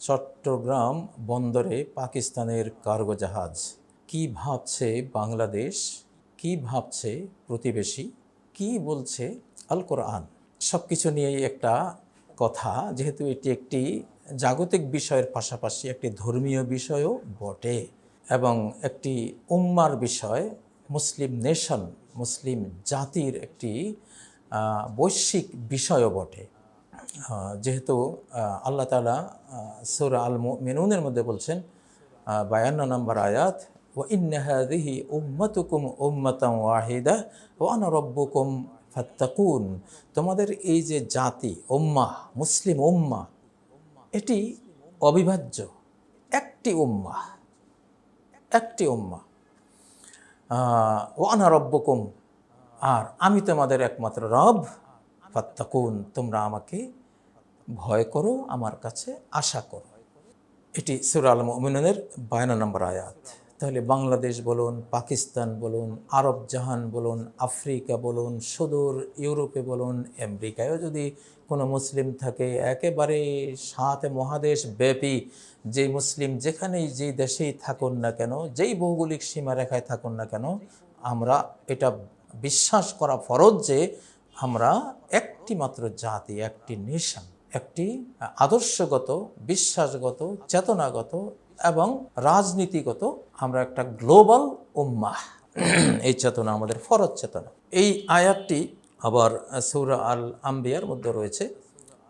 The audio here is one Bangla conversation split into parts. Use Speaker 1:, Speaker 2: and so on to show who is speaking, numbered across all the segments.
Speaker 1: চট্টগ্রাম বন্দরে পাকিস্তানের কার্গো জাহাজ কি ভাবছে বাংলাদেশ? কি ভাবছে প্রতিবেশী? কি বলছে আল কোরআন? সব কিছু নিয়েই একটা কথা, যেহেতু এটি একটি জাগতিক বিষয়ের পাশাপাশি একটি ধর্মীয় বিষয়ও বটে এবং একটি উম্মার বিষয়, মুসলিম নেশন, মুসলিম জাতির একটি বৈশ্বিক বিষয়ও বটে। যেহেতু আল্লাহ তালা সুরা আল মেনুনের মধ্যে বলছেন বায়ান্ন নম্বর আয়াত ও ইন্নাহাদিহি উম্মতুকুম উম্মতাম ওয়াহিদা ও আনা রব্বুকুম ফাত্তাকুন। তোমাদের এই যে জাতি উম্মা মুসলিম উম্মা এটি অবিভাজ্য, একটি উম্মা একটি উম্মা ও আনা রব্বকুম, আর, আমি তোমাদের একমাত্র রব, ফাত্তাকুন, তোমরা আমাকে ভয় করো, আমার কাছে আশা করো। এটি সুরা আল মুমিনের বায়ানা নম্বর আয়াত। তাহলে বাংলাদেশ বলুন, পাকিস্তান বলুন, আরব জাহান বলুন, আফ্রিকা বলুন, সুদূর ইউরোপে বলুন, আমেরিকায়ও যদি কোনো মুসলিম থাকে, একেবারে সাত মহাদেশ ব্যাপী, যে মুসলিম যেখানেই যেই দেশেই থাকুন না কেন, যেই ভৌগোলিক সীমারেখায় থাকুন না কেন, আমরা এটা বিশ্বাস করা ফরজ যে আমরা একটি মাত্র জাতি, একটি নেশন একটি আদর্শগত, বিশ্বাসগত, চেতনাগত এবং রাজনীতিগত আমরা একটা গ্লোবাল উম্মাহ। এই চেতনা আমাদের ফরজ চেতনা। এই আয়াতটি আবার সৌরা আল আম্বিয়ার মধ্যে রয়েছে,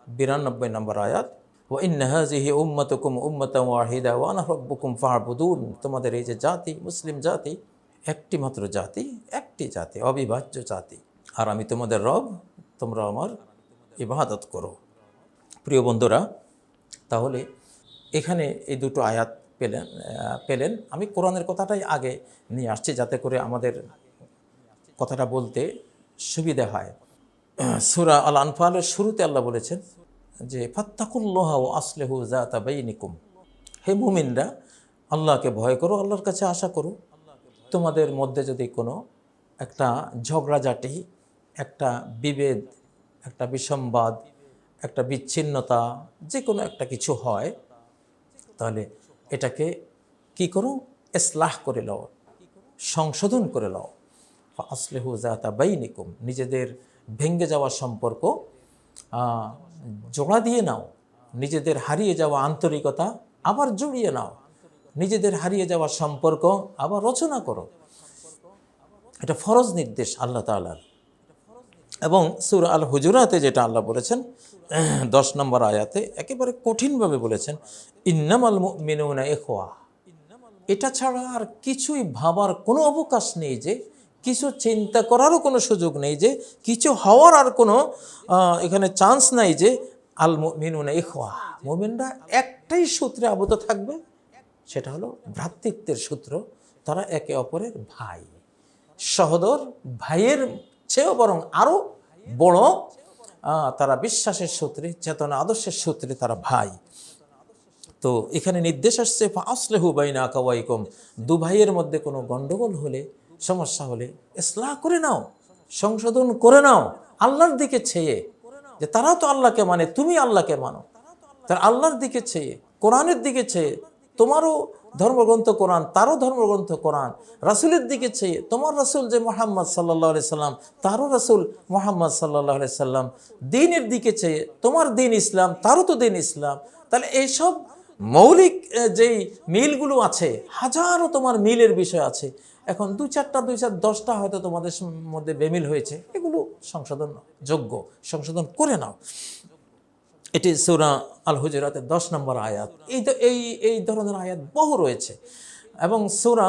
Speaker 1: বিরানব্বই নম্বর আয়াত। ও ইন্নাহাজিহি উম্মতুকুম উম্মতাম ওয়াহিদা ওয়ানা রব্বুকুম ফাহবুদুন তোমাদের এই যে জাতি, মুসলিম জাতি, একটি মাত্র জাতি, একটি জাতি, অবিভাজ্য জাতি। আর আমি তোমাদের রব, তোমরা আমার ইবাদত করো। প্রিয় বন্ধুরা, তাহলে এখানে এই দুটো আয়াত পেলেন পেলেন। আমি কোরআনের কথাটাই আগে নিয়ে আসছি যাতে করে আমাদের কথাটা বলতে সুবিধা হয়। সুরা আল আনফালের শুরুতে আল্লাহ বলেছেন যে, ফাত্তাকুল্লাহ ও আসলেহু জাতা বাইনিকুম। হে মুমিনরা, আল্লাহকে ভয় করো, আল্লাহর কাছে আশা করো। তোমাদের মধ্যে যদি কোনো একটা ঝগড়াঝাটি, একটা বিভেদ, একটা বিসম্বাদ একটা বিচ্ছিন্নতা যে কোনো একটা কিছু হয়, তাহলে এটাকে কি করো? এসলাহ করে লও, সংশোধন করে লও। আসলেহু জাতা বাইনিকুম, নিজেদের ভেঙ্গে যাওয়া সম্পর্ক জোড়া দিয়ে নাও। নিজেদের হারিয়ে যাওয়া আন্তরিকতা আবার জড়িয়ে নাও। নিজেদের হারিয়ে যাওয়া সম্পর্ক আবার রচনা করো। এটা ফরজ নির্দেশ আল্লাহ তাআলার। এবং সুর আল হুজুরাতে যেটা আল্লাহ বলেছেন, দশ নম্বর আয়াতে একেবারে কঠিনভাবে বলেছেন, ইন্নামাল মিনুনা এখোয়া এটা ছাড়া আর কিছুই ভাবার কোনো অবকাশ নেই যে, কিছু চিন্তা করারও কোনো সুযোগ নেই যে, কিছু হওয়ার আর কোনো এখানে চান্স নাই যে আল মিনুনা এখোয়া মোমিনরা একটাই সূত্রে আবদ্ধ থাকবে, সেটা হলো ভ্রাতৃত্বের সূত্র, তারা একে অপরের ভাই। সহদর ভাইয়ের চেয়েও বরং আরও বড় তারা বিশ্বাসের সূত্রে, চেতনা আদর্শের সূত্রে তারা ভাই। তো এখানে নির্দেশ আসছে আসলেহু বাইনা কাওয়াইকুম দু ভাইয়ের মধ্যে কোনো গন্ডগোল হলে, সমস্যা হলে ইসলাহ করে নাও, সংশোধন করে নাও, আল্লাহর দিকে ছেয়ে যে তারা তো আল্লাহকে মানে তুমি আল্লাহকে মানো। তার আল্লাহর দিকে ছেয়ে কোরআনের দিকে ছেয়ে তোমারও ধর্মগ্রন্থ কোরআন, তারও ধর্মগ্রন্থ কোরআন। রাসুলের দিকে চেয়ে, তোমার রাসুল যে মোহাম্মদ সাল্লাহ সাল্লাম, তারও রাসুল মোহাম্মদ সাল্লাহ সাল্লাম। দিনের দিকে চেয়ে, তোমার দিন ইসলাম, তারও তো দিন ইসলাম। তাহলে এইসব মৌলিক যেই মিলগুলো আছে, হাজারো তোমার মিলের বিষয় আছে। এখন দু চারটা, দুই চার, দশটা হয়তো তোমাদের মধ্যে বেমিল হয়েছে। এগুলো সংশোধন, যোগ্য সংশোধন করে নাও। এটি সুরা আল হুজরাতের দশ নম্বর আয়াত। এই তো- এই এই ধরনের আয়াত বহু রয়েছে। এবং সুরা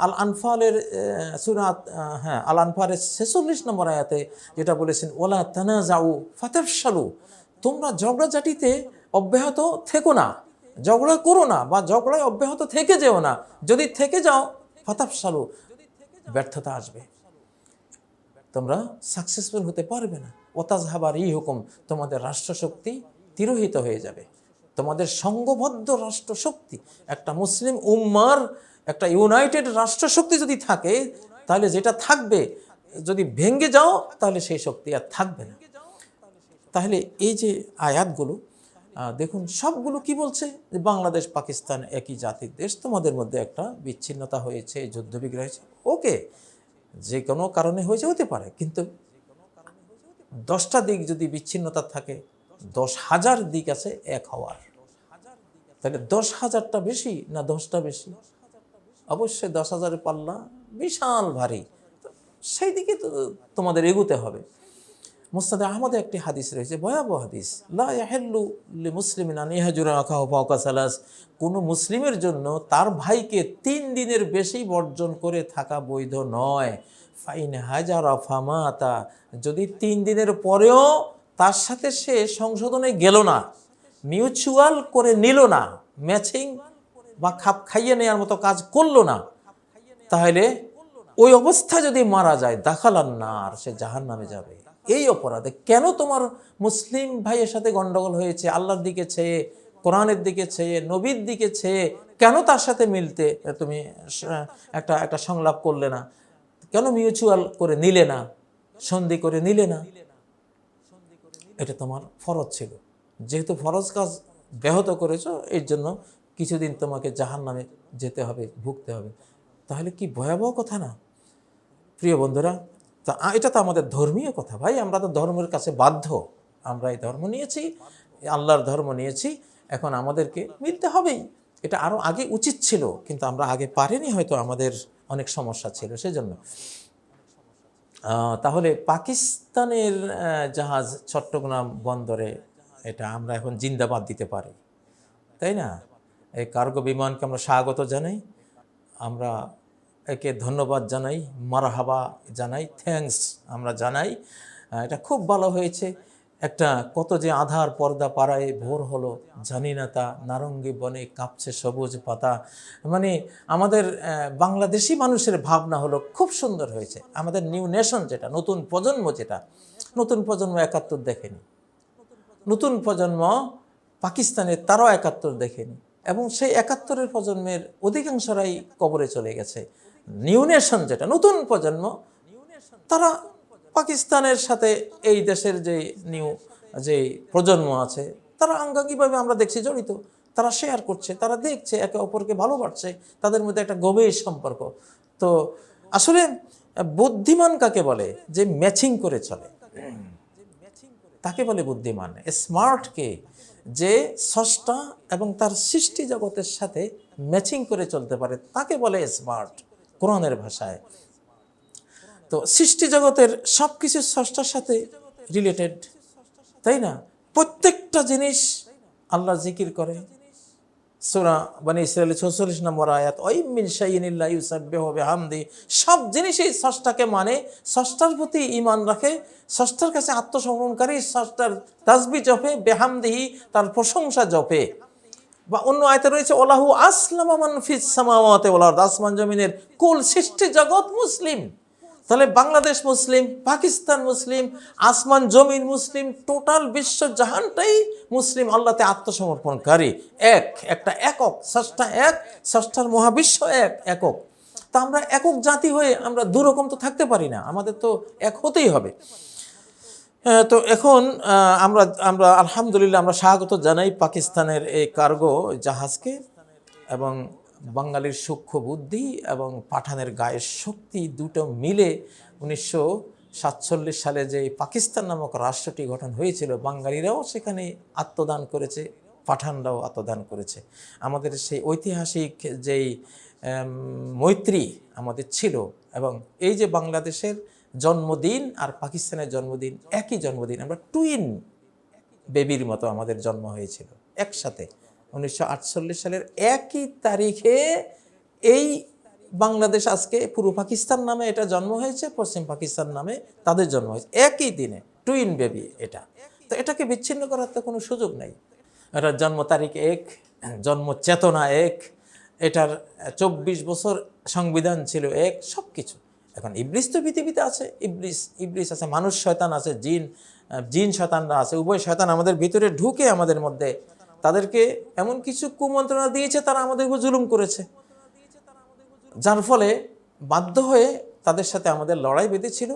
Speaker 1: আল আনফালের সুরা হ্যাঁ আল আনফালের ছেচল্লিশ নম্বর আয়াতে যেটা বলেছেন ওলা তানা যাও ফাতাফসালু তোমরা ঝগড়াঝাটিতে অব্যাহত থেকো না, ঝগড়া করো না বা ঝগড়ায় অব্যাহত থেকে যেও না। যদি থেকে যাও ফাতাফসালু ব্যর্থতা আসবে। তোমরা সাকসেসফুল হতে পারবে না। ওতাজ হাবার এই হুকুম, তোমাদের রাষ্ট্রশক্তি তিরোহিত হয়ে যাবে। তোমাদের সংঘবদ্ধ রাষ্ট্রশক্তি, একটা মুসলিম উম্মার, একটা ইউনাইটেড রাষ্ট্রশক্তি যদি থাকে, তাহলে যেটা থাকবে, যদি ভেঙ্গে যাও, তাহলে সেই শক্তি আর থাকবে না। তাহলে এই যে আয়াতগুলো দেখুন, সবগুলো কি বলছে? যে বাংলাদেশ, পাকিস্তান একই জাতির দেশ, তোমাদের মধ্যে একটা বিচ্ছিন্নতা হয়েছে যুদ্ধবিগ্রহ হয়েছে। ওকে, যে কোনো কারণে হয়েছে, হতে পারে, কিন্তু দশটা দিক যদি বিচ্ছিন্নতা থাকে, দশ হাজার দিক আছে এক হওয়ার। তাহলে দশ হাজারটা বেশি না দশটা বেশি? অবশ্যই দশ হাজারের পাল্লা বিশাল ভারী। সেই দিকে তো তোমাদের এগুতে হবে। মুস্তাদে আহমদে একটি হাদিস রয়েছে, ভয়াবহ হাদিস। লা ইয়াহিল্লু লি মুসলিমিন আন ইয়াহজুরা আখাহু ফাওকা সালাস। কোনো মুসলিমের জন্য তার ভাইকে তিন দিনের বেশি বর্জন করে থাকা বৈধ নয়। ফাইন হাজার ফামাতা। যদি তিন দিনের পরেও তার সাথে সে সংশোধনে গেল না, মিউচুয়াল করে নিল না, ম্যাচিং বা খাপ খাইয়ে নেওয়ার মতো কাজ করল না, তাহলে ওই অবস্থা যদি মারা যায়, দাখালান না আর সে জাহান নামে যাবে। এই অপরাধে কেন তোমার মুসলিম ভাইয়ের সাথে গন্ডগোল হয়েছে, আল্লাহর দিকে চেয়ে, কোরআনের দিকে চেয়ে, নবীর দিকে চেয়ে, কেন তার সাথে মিলতে তুমি, একটা একটা সংলাপ করলে না? কেন মিউচুয়াল করে নিলে না? সন্ধি করে নিলে না? এটা তোমার ফরজ ছিল। যেহেতু ফরজ কাজ ব্যাহত করেছ, এর জন্য কিছুদিন তোমাকে জাহান নামে যেতে হবে, ভুগতে হবে। তাহলে কি ভয়াবহ কথা না? প্রিয় বন্ধুরা তা এটা তো আমাদের ধর্মীয় কথা ভাই, আমরা তো ধর্মের কাছে বাধ্য। আমরা এই ধর্ম নিয়েছি, আল্লাহর ধর্ম নিয়েছি, এখন আমাদেরকে মিলতে হবেই। এটা আরও আগে উচিত ছিল, কিন্তু আমরা আগে পারিনি, হয়তো আমাদের অনেক সমস্যা ছিল, সেজন্য। তাহলে পাকিস্তানের জাহাজ চট্টগ্রাম বন্দরে এটা আমরা এখন জিন্দাবাদ দিতে পারি, তাই না? এই কার্গো বিমানকে আমরা স্বাগত জানাই। আমরা একে ধন্যবাদ জানাই, মারহাবা জানাই থ্যাঙ্কস আমরা জানাই। এটা খুব ভালো হয়েছে। একটা কত যে আধার পর্দা পাড়ায় ভোর হলো, জানি না তা, নারঙ্গি বনে কাঁপছে সবুজ পাতা। মানে আমাদের বাংলাদেশি মানুষের ভাবনা হলো খুব সুন্দর হয়েছে। আমাদের নিউ নেশন যেটা, নতুন প্রজন্ম যেটা, নতুন প্রজন্ম একাত্তর দেখেনি। নতুন প্রজন্ম পাকিস্তানের তারাও একাত্তর দেখেনি। এবং সেই একাত্তরের প্রজন্মের অধিকাংশরাই কবরে চলে গেছে। নিউ নেশন যেটা, নতুন প্রজন্ম, তারা পাকিস্তানের সাথে এই দেশের যে নিউ যে প্রজন্ম আছে, তারা আঙ্গাঙ্গিভাবে আমরা দেখছি জড়িত। তারা শেয়ার করছে, তারা দেখছে, একে অপরকে ভালোবাসছে, তাদের মধ্যে একটা গভীর সম্পর্ক। তো আসলে বুদ্ধিমান কাকে বলে? যে ম্যাচিং করে চলে। তাকে বলে বুদ্ধিমান। স্মার্টকে যে স্রষ্টা এবং তার সৃষ্টি জগতের সাথে ম্যাচিং করে চলতে পারে, তাকে বলে স্মার্ট কোরআনের ভাষায়। তো সৃষ্টি জগতের সব কিছু স্রষ্টার সাথে রিলেটেড তাই না? প্রত্যেকটা জিনিস আল্লাহ জিকির করে। সুরা মানে ইসরায়েল ছচল্লিশ নম্বর আয়াত মিন শাইনিল্লা ইউসাব্বে হবে হামদি সব জিনিসই ষষ্ঠাকে মানে ষষ্ঠার প্রতি ইমান রাখে ষষ্ঠার কাছে আত্মসমর্পণকারী ষষ্ঠার তাজবি জপে, বেহামদিহি, তার প্রশংসা জপে। বা অন্য আয়তে রয়েছে, ওলাহু আসলাম মান ফিস সামাওয়াতে ওলার আসমান জমিনের কুল সৃষ্টি জগৎ মুসলিম। তাহলে বাংলাদেশ মুসলিম, পাকিস্তান মুসলিম, আসমান জমিন মুসলিম, টোটাল বিশ্ব জাহানটাই মুসলিম, আল্লাহতে আত্মসমর্পণকারী। এক, একটা একক, ষষ্ঠা এক, ষষ্ঠার মহাবিশ্ব এক, একক। তা আমরা একক জাতি হয়ে আমরা দুরকম তো থাকতে পারি না, আমাদের তো এক হতেই হবে। তো এখন আমরা আমরা আলহামদুলিল্লাহ আমরা স্বাগত জানাই পাকিস্তানের এই কার্গো জাহাজকে এবং বাঙালির সূক্ষ্ম বুদ্ধি এবং পাঠানের গায়ের শক্তি দুটো মিলে উনিশশো সাতচল্লিশ সালে যে পাকিস্তান নামক রাষ্ট্রটি গঠন হয়েছিল, বাঙালিরাও সেখানে আত্মদান করেছে, পাঠানরাও আত্মদান করেছে। আমাদের সেই ঐতিহাসিক যেই মৈত্রী আমাদের ছিল এবং এই যে বাংলাদেশের জন্মদিন আর পাকিস্তানের জন্মদিন, একই জন্মদিন। আমরা টুইন বেবির মতো আমাদের জন্ম হয়েছিল, একসাথে। উনিশশো আটচল্লিশ সালের একই তারিখে এই বাংলাদেশ আজকে পূর্ব পাকিস্তান নামে এটা জন্ম হয়েছে, পশ্চিম পাকিস্তান নামে তাদের জন্ম হয়েছে। একই দিনে টুইন বেবি এটা। তো এটাকে বিচ্ছিন্ন করার তো কোনো সুযোগ নেই। এটার জন্ম তারিখ এক, জন্ম চেতনা এক, এটার চব্বিশ বছর সংবিধান ছিল এক সব কিছু এখন ইবলিস তো পৃথিবীতে আছে, ইবলিস ইবলিস আছে, মানুষ শয়তান আছে, জিন জিন শয়তানরা আছে, উভয় শয়তান আমাদের ভিতরে ঢুকে আমাদের মধ্যে তাদেরকে এমন কিছু কুমন্ত্রণা দিয়েছে, তারা আমাদের উপর জুলুম করেছে। যার ফলে বাধ্য হয়ে তাদের সাথে আমাদের লড়াই বেঁধেছিল,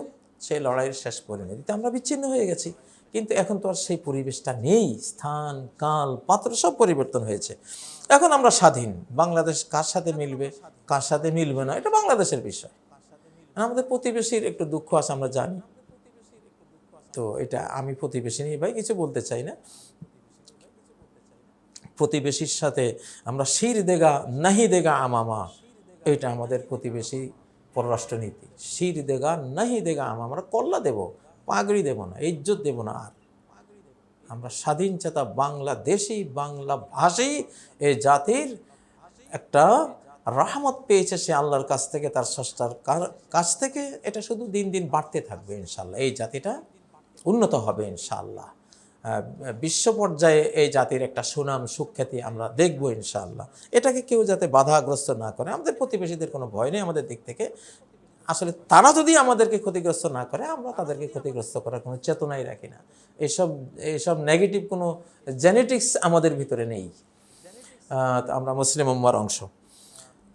Speaker 1: সেই লড়াইয়ের শেষ পরিণতিতে আমরা বিচ্ছিন্ন হয়ে গেছি। কিন্তু এখন তো আর সেই পরিবেশটা নেই, স্থান, কাল, পাত্র সব পরিবর্তন হয়েছে। এখন আমরা স্বাধীন। বাংলাদেশ কার সাথে মিলবে? কার সাথে মিলবে না? এটা বাংলাদেশের বিষয়। আমাদের প্রতিবেশীর একটু দুঃখ আছে, আমরা জানি। তো এটা আমি প্রতিবেশী নিয়ে ভাই কিছু বলতে চাই না। প্রতিবেশীর সাথে আমরা শির দেগা নাহি দেগা আমামা, এটা আমাদের প্রতিবেশী পররাষ্ট্রনীতি। শির দেগা নাহি দেগা আমা আমরা কল্লা দেব, পাগড়ি দেব না, ইজ্জত দেব না আর। আমরা স্বাধীন চেতা বাংলাদেশি বাংলা ভাষী এই জাতির একটা রাহমত পেয়েছে সে আল্লাহর কাছ থেকে তার স্রষ্টার কাছ থেকে। এটা শুধু দিন দিন বাড়তে থাকবে ইনশাল্লাহ এই জাতিটা উন্নত হবে ইনশাআল্লাহ। আহ, বিশ্ব পর্যায়ে এই জাতির একটা সুনাম সুখ্যাতি আমরা দেখব ইনশাআল্লাহ। এটাকে কেউ যাতে বাধাগ্রস্ত না করে আমাদের প্রতিবেশীদের কোনো ভয় নেই আমাদের দিক থেকে। আসলে তারা যদি আমাদেরকে ক্ষতিগ্রস্ত না করে আমরা তাদেরকে ক্ষতিগ্রস্ত করার কোনো চেতনাই রাখি না। এসব এসব নেগেটিভ কোনো জেনেটিক্স আমাদের ভিতরে নেই। আমরা মুসলিম উম্মার অংশ।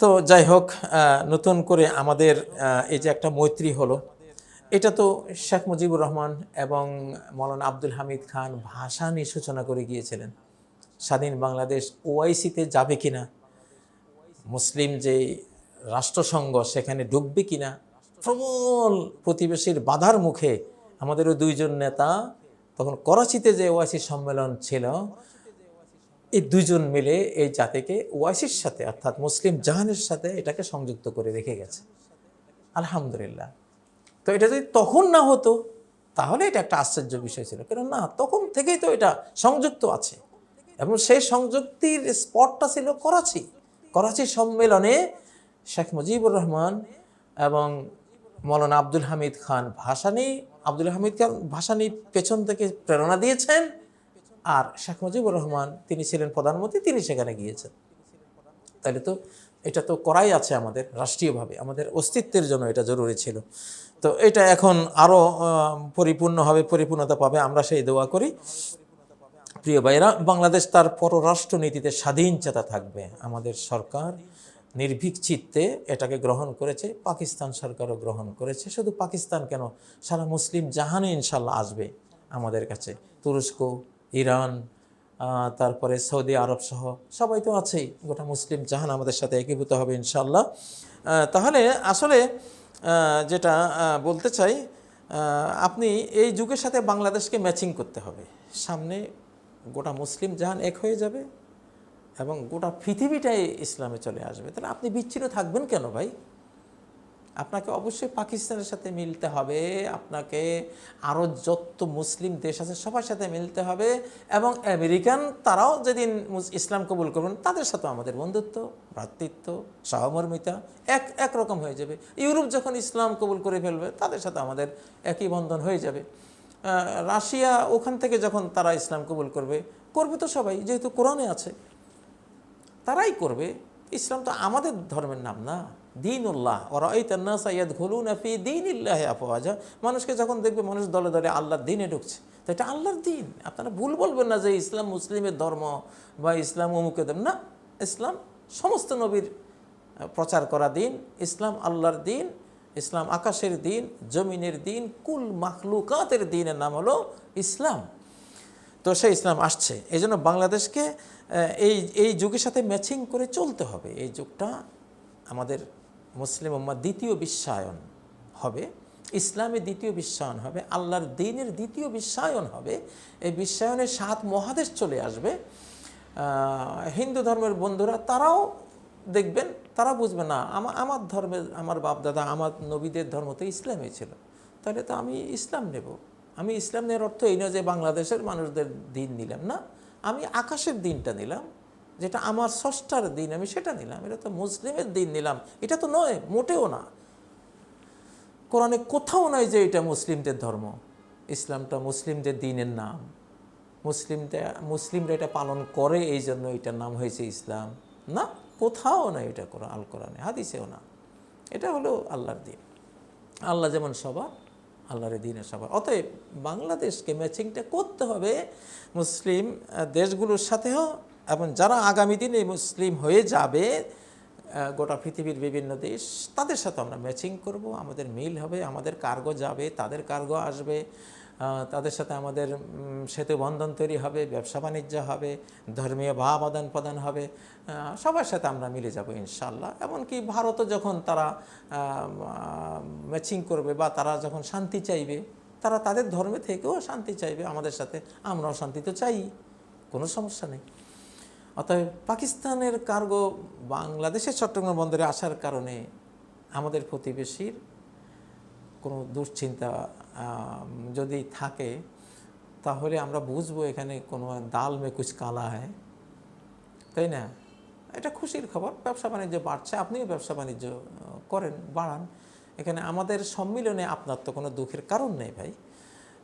Speaker 1: তো যাই হোক নতুন করে আমাদের এই যে একটা মৈত্রী হলো, এটা তো শেখ মুজিবুর রহমান এবং মৌলানা আব্দুল হামিদ খান ভাষা নিয়ে সূচনা করে গিয়েছিলেন। স্বাধীন বাংলাদেশ ওআইসিতে যাবে কিনা, মুসলিম যে রাষ্ট্রসংঘ সেখানে ঢুকবে কিনা, প্রবল প্রতিবেশীর বাধার মুখে আমাদের ওই দুইজন নেতা তখন করাচিতে যে ওআইসি সম্মেলন ছিল এই দুজন মিলে এই জাতিকে ওয়াইসির সাথে, অর্থাৎ মুসলিম জাহানের সাথে এটাকে সংযুক্ত করে রেখে গেছে। আলহামদুলিল্লাহ। তো এটা যদি তখন না হতো, তাহলে এটা একটা আশ্চর্য বিষয় ছিল। কেন না, তখন থেকেই তো এটা সংযুক্ত আছে। এবং সেই সংযুক্তির স্পটটা ছিল করাচি। করাচি সম্মেলনে শেখ মুজিবুর রহমান এবং মৌলানা আব্দুল হামিদ খান ভাসানি, আব্দুল হামিদ খান ভাসানি পেছন থেকে প্রেরণা দিয়েছেন। আর শেখ মুজিবুর রহমান, তিনি ছিলেন প্রধানমন্ত্রী, তিনি সেখানে গিয়েছেন। তাহলে তো এটা তো করাই আছে আমাদের রাষ্ট্রীয়ভাবে, আমাদের অস্তিত্বের জন্য এটা জরুরি ছিল। তো এটা এখন আরও পরিপূর্ণভাবে পরিপূর্ণতা পাবে, আমরা সেই দোয়া করি। প্রিয় ভাইরা বাংলাদেশ তার পররাষ্ট্র নীতিতে স্বাধীন চেতা থাকবে। আমাদের সরকার নির্ভীক চিত্তে এটাকে গ্রহণ করেছে, পাকিস্তান সরকারও গ্রহণ করেছে। শুধু পাকিস্তান কেন, সারা মুসলিম জাহানে ইনশাল্লাহ আসবে আমাদের কাছে। তুরস্ক ইরান তারপরে সৌদি আরব সহ সবাই তো আছেই। গোটা মুসলিম জাহান আমাদের সাথে একীভূত হবে ইনশাল্লাহ তাহলে আসলে যেটা বলতে চাই আপনি এই যুগের সাথে বাংলাদেশকে ম্যাচিং করতে হবে। সামনে গোটা মুসলিম জাহান এক হয়ে যাবে এবং গোটা পৃথিবীটাই ইসলামে চলে আসবে। তাহলে আপনি বিচ্ছিন্ন থাকবেন কেন ভাই? আপনাকে অবশ্যই পাকিস্তানের সাথে মিলতে হবে, আপনাকে আরও যত মুসলিম দেশ আছে সবার সাথে মিলতে হবে এবং আমেরিকান তারাও যেদিন ইসলাম কবুল করবেন, তাদের সাথে আমাদের বন্ধুত্ব, ভ্রাতৃত্ব, সহমর্মিতা এক একরকম হয়ে যাবে। ইউরোপ যখন ইসলাম কবুল করে ফেলবে, তাদের সাথে আমাদের একই বন্ধন হয়ে যাবে। রাশিয়া ওখান থেকে যখন তারা ইসলাম কবুল করবে করবে তো সবাই, যেহেতু কোরআনে আছে। তারাই করবে, ইসলাম তো আমাদের ধর্মের নাম না। দিন উল্লাহ ওরা এই তান্না সাইয়াদ ঘুলুন ফি দিন ইল্লাহ আফওয়াজা। মানুষকে যখন দেখবে, মানুষ দলে দলে আল্লাহর দিনে ঢুকছে। তো এটা আল্লাহর দিন। আপনারা ভুল বলবেন না যে ইসলাম মুসলিমের ধর্ম বা ইসলাম অমুকের ধর্ম। না, ইসলাম সমস্ত নবীর প্রচার করা দিন। ইসলাম আল্লাহর দিন, ইসলাম আকাশের দিন, জমিনের দিন, কুল মাখলুকাতের দিনের নাম হলো ইসলাম। তো সেই ইসলাম আসছে। এই জন্য বাংলাদেশকে এই এই যুগের সাথে ম্যাচিং করে চলতে হবে। এই যুগটা আমাদের মুসলিম উম্মার দ্বিতীয় বিশ্বায়ন হবে, ইসলামের দ্বিতীয় বিশ্বায়ন হবে, আল্লাহর দিনের দ্বিতীয় বিশ্বায়ন হবে, এই বিশ্বায়নে সাত মহাদেশ চলে আসবে। হিন্দু ধর্মের বন্ধুরা তারাও দেখবেন, তারা বুঝবে, না আমার আমার ধর্মের, আমার বাপদাদা, আমার নবীদের ধর্ম তো ইসলামই ছিল। তাহলে তো আমি ইসলাম নেব। আমি ইসলাম নেওয়ার অর্থ এই নয় যে বাংলাদেশের মানুষদের দিন নিলাম। না, আমি আকাশের দিনটা নিলাম। যেটা আমার ষষ্ঠার দিন, আমি সেটা নিলাম। এটা তো মুসলিমের দিন নিলাম। এটা তো নয়, মোটেও না। কোরআনে কোথাও নয় যে এটা মুসলিমদের ধর্ম। ইসলামটা মুসলিমদের দিনের নাম। মুসলিমদের, মুসলিমরা এটা পালন করে, এই জন্য এটার নাম হয়েছে ইসলাম। না, কোথাও না এটা কোরআন, আল কোরআনে, হাদিসেও না। এটা হলো আল্লাহর দিন। আল্লাহ যেমন সবার, আল্লাহর দিনের সবার। অতএব বাংলাদেশকে ম্যাচিংটা করতে হবে মুসলিম দেশগুলোর সাথেও। এবং যারা আগামী দিনে মুসলিম হয়ে যাবে গোটা পৃথিবীর বিভিন্ন দেশ, তাদের সাথে আমরা ম্যাচিং করব, আমাদের মিল হবে, আমাদের কার্গো যাবে, তাদের কার্গো আসবে তাদের সাথে আমাদের সেতু বন্ধন তৈরি হবে, ব্যবসা বাণিজ্য হবে, ধর্মীয় ভাব আদান প্রদান হবে সবার সাথে আমরা মিলে যাব ইনশাল্লাহ এমনকি ভারতও যখন তারা ম্যাচিং করবে বা তারা যখন শান্তি চাইবে, তারা তাদের ধর্মে থেকেও শান্তি চাইবে, আমাদের সাথে আমরাও শান্তি তো চাই, কোনো সমস্যা নেই। অতএব পাকিস্তানের কার্গো বাংলাদেশের চট্টগ্রাম বন্দরে আসার কারণে আমাদের প্রতিবেশীর কোনো দুশ্চিন্তা যদি থাকে, তাহলে আমরা বুঝব এখানে কোনো দাল মে কুচ কালা হয়। তাই না? এটা খুশির খবর। ব্যবসা বাণিজ্য বাড়ছে, আপনিও ব্যবসা বাণিজ্য করেন, বাড়ান। এখানে আমাদের সম্মিলনে আপনার তো কোনো দুঃখের কারণ নেই ভাই।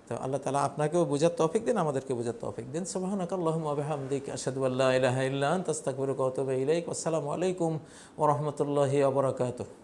Speaker 1: তো আল্লাহ তালা আপনাকেও বোঝার তফিক দিন, আমাদেরকে বোঝার তফিক দিন। সুবহানাক আল্লাহুম্মা ওয়া বিহামদিক, আশহাদু আল্লা ইলাহা ইল্লা আনতা, আস্তাগফিরুকা ইলাইক। আসসালামু আলাইকুম ওয়া রাহমাতুল্লাহি ওয়া বারাকাতুহু।